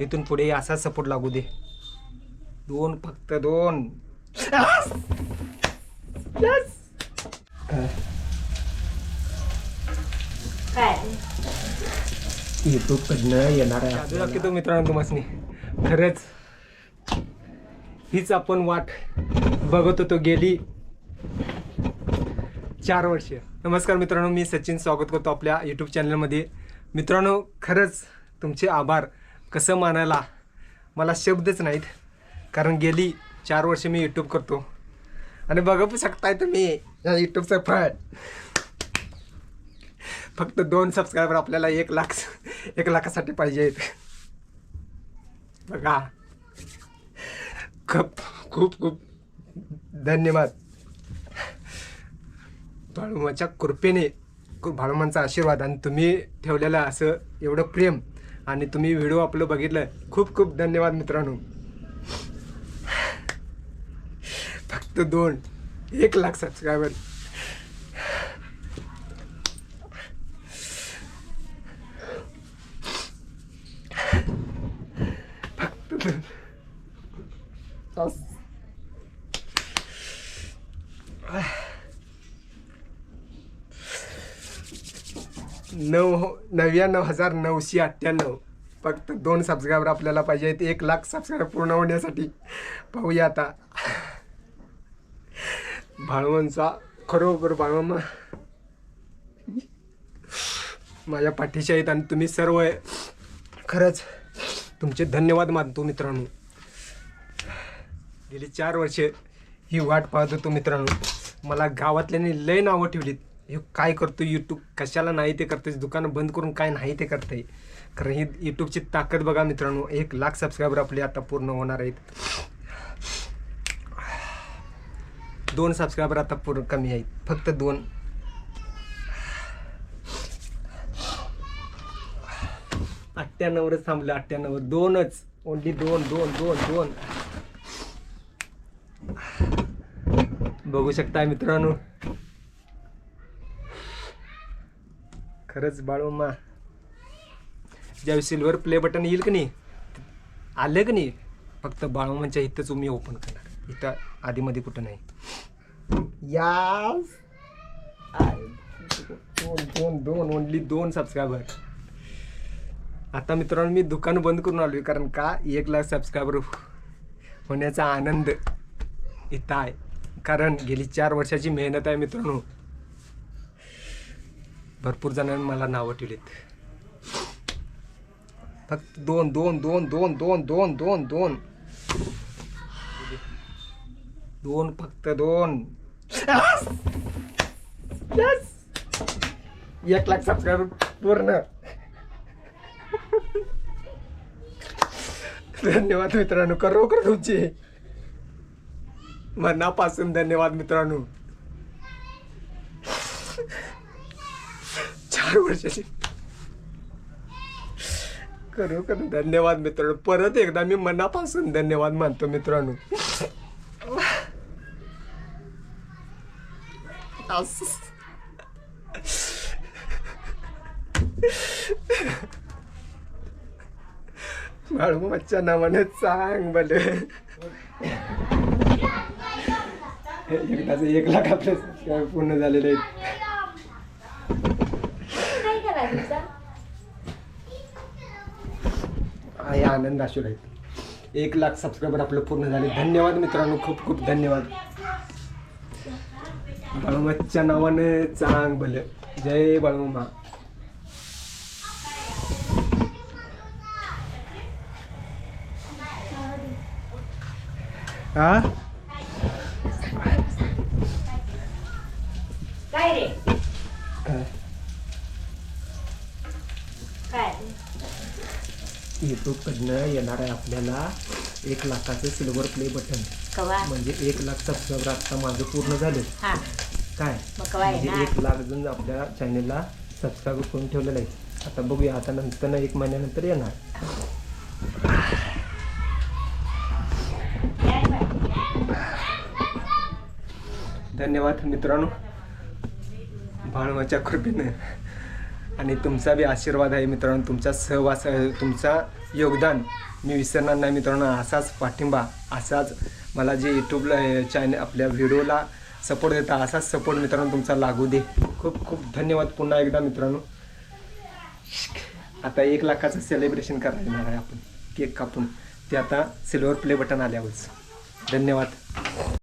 इथून पुढे असा सपोर्ट लागू दे. दोन फक्त दोन. काय? युट्यूब कडनं येणार आहे तो मित्रांनो तुम्हाला खरंच हीच आपण वाट बघत होतो गेली चार वर्ष. नमस्कार मित्रांनो मी सचिन स्वागत करतो आपल्या यूट्यूब चॅनलमध्ये मित्रांनो खरंच तुमचे आभार. कसं मानायला? मला शब्दच नाहीत. कारण गेली चार वर्ष मी यूट्यूब करतो. आणि बघू शकताय तुम्ही या यूट्यूबचं फळ. फक्त दोन सबस्क्रायबर आपल्याला एक लाख एक लाखासाठी पाहिजेत. बघा. खूप खूप खूप धन्यवाद. बाळूमाच्या कृपेने बाळूमांचा आशीर्वाद आणि तुम्ही ठेवलेलं असं एवढं प्रेम आणि तुम्ही व्हिडिओ आपलं बघितलं खूप खूप धन्यवाद मित्रांनो. फक्त दोन एक लाख सबस्क्रायबर फक्त दोन अस- नऊ हो, नव्याण्णव हजार नऊशे अठ्ठ्याण्णव. फक्त दोन सबस्क्रायबर आपल्याला पाहिजे आहेत. एक लाख सबस्क्रायबर पूर्ण होण्यासाठी पाहूया आता. भाळवणचा खरोखर भाळवण माझ्या पाठीशी आहेत आणि तुम्ही सर्व खरंच तुमचे धन्यवाद मानतो मित्रांनो. गेली चार वर्षे ही वाट पाहत होतो मित्रांनो. मला गावातल्यानी लय नावं ठेवलीत. हे काय करतो यूट्यूब कशाला नाही ते करतेस दुकानं बंद करून काय नाही ते करतंय? कारण ही यूट्यूबची ताकद बघा मित्रांनो एक लाख सबस्क्रायबर आपले आता पूर्ण होणार आहेत. दोन सबस्क्रायबर आता पूर्ण कमी आहेत. फक्त दोन. अठ्ठ्याण्णवच थांबलं अठ्ठ्याण्णव दोनच. ओनली दोन दोन दोन दोन. बघू शकता मित्रांनो. खरंच बाळूमा ज्यावेळी सिल्वर प्ले बटन येईल की नाही आलं की नाही फक्त बाळूमांच्या इथंच मी ओपन करणार. इथं आधीमध्ये कुठं नाही. यास. दोन दोन दोन ओनली दोन सबस्क्रायबर आता मित्रांनो मी दुकान बंद करून आलोय कारण का? एक लाख सबस्क्रायबर होण्याचा आनंद इथं आहे. कारण गेली चार वर्षाची मेहनत आहे मित्रांनो. भरपूर जणांनी मला नावं ठेवलीत. फक्त दोन दोन दोन दोन दोन दोन दोन दोन. दोन फक्त दोन. एक लाख सबस्क्राईबर पूर्ण. धन्यवाद मित्रांनो खरोखर तुमचे. मनापासून धन्यवाद मित्रांनो. चार खरोखर धन्यवाद मित्रांनो. परत एकदा मी मनापासून धन्यवाद मानतो मित्रांनो. बाळू बाळूमाच्या नावाने सांग भले एकदाच एक लाख आपले पूर्ण झालेले आहेत काय करायचं आहे आनंद असू राहील. एक लाख सबस्क्रायबर आपलं पूर्ण झाले. धन्यवाद मित्रांनो. खूप खूप धन्यवाद. बाळूमाच्या नावाने चांग भले. जय बाळूमा हा काय रे काय काय यूट्यूबकडनं येणार आहे आपल्याला एक लाखाचं सिल्वर प्ले बटन कवा? म्हणजे एक लाख सबस्क्रायबर आता माझं पूर्ण झालं. हा. काय? मग कवा म्हणजे येणार? एक लाख जण आपल्या चॅनेलला सबस्क्राईब करून ठेवलेलं आहे. आता बघूया आता नंतर एक महिन्यानंतर येणार? धन्यवाद मित्रांनो. बाळमाच्या कृपेनं. आणि तुमचा बी आशीर्वाद आहे मित्रांनो तुमचा सहवास तुमचा योगदान. मी विसरणार नाही मित्रांनो असाच पाठिंबा असाच मला जे यूट्यूबला चॅनल आपल्या व्हिडिओला सपोर्ट देता असाच सपोर्ट मित्रांनो तुमचा लागू दे. खूप खूप धन्यवाद पुन्हा एकदा मित्रांनो. आता एक लाखाचं सेलिब्रेशन करणार आहे आपण केक कापून. ते आता सिल्वर प्ले बटन आल्यावरच. धन्यवाद.